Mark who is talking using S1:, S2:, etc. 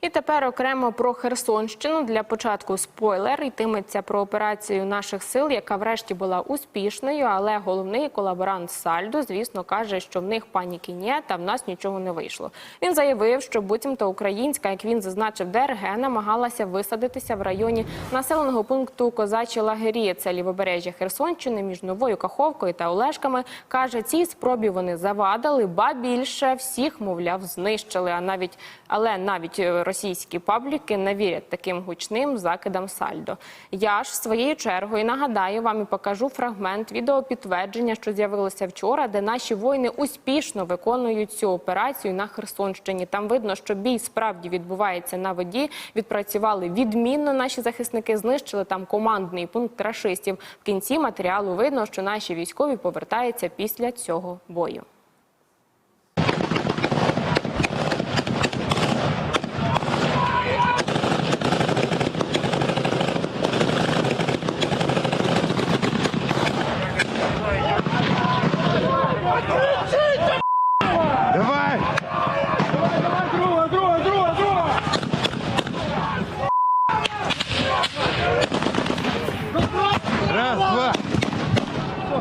S1: І тепер окремо про Херсонщину. Для початку спойлер йтиметься про операцію наших сил, яка врешті була успішною. Але головний колаборант Сальдо, звісно, каже, що в них паніки ні, та в нас нічого не вийшло. Він заявив, що буцімто українська, як він зазначив, ДРГ намагалася висадитися в районі населеного пункту Козачі Лагері. Це лівобережжя Херсонщини між Новою Каховкою та Олешками. каже, цій спробі вони завадили, ба більше всіх, мовляв, знищили. А навіть але навіть е, російські пабліки не вірять таким гучним закидам Сальдо. Я ж своєю чергою нагадаю вам і покажу фрагмент відеопідтвердження, що з'явилося вчора, де наші воїни успішно виконують цю операцію на Херсонщині. Там видно, що бій справді відбувається на воді. Відпрацювали відмінно наші захисники, знищили там командний пункт рашистів. В кінці матеріалу видно, що наші військові повертаються після цього бою.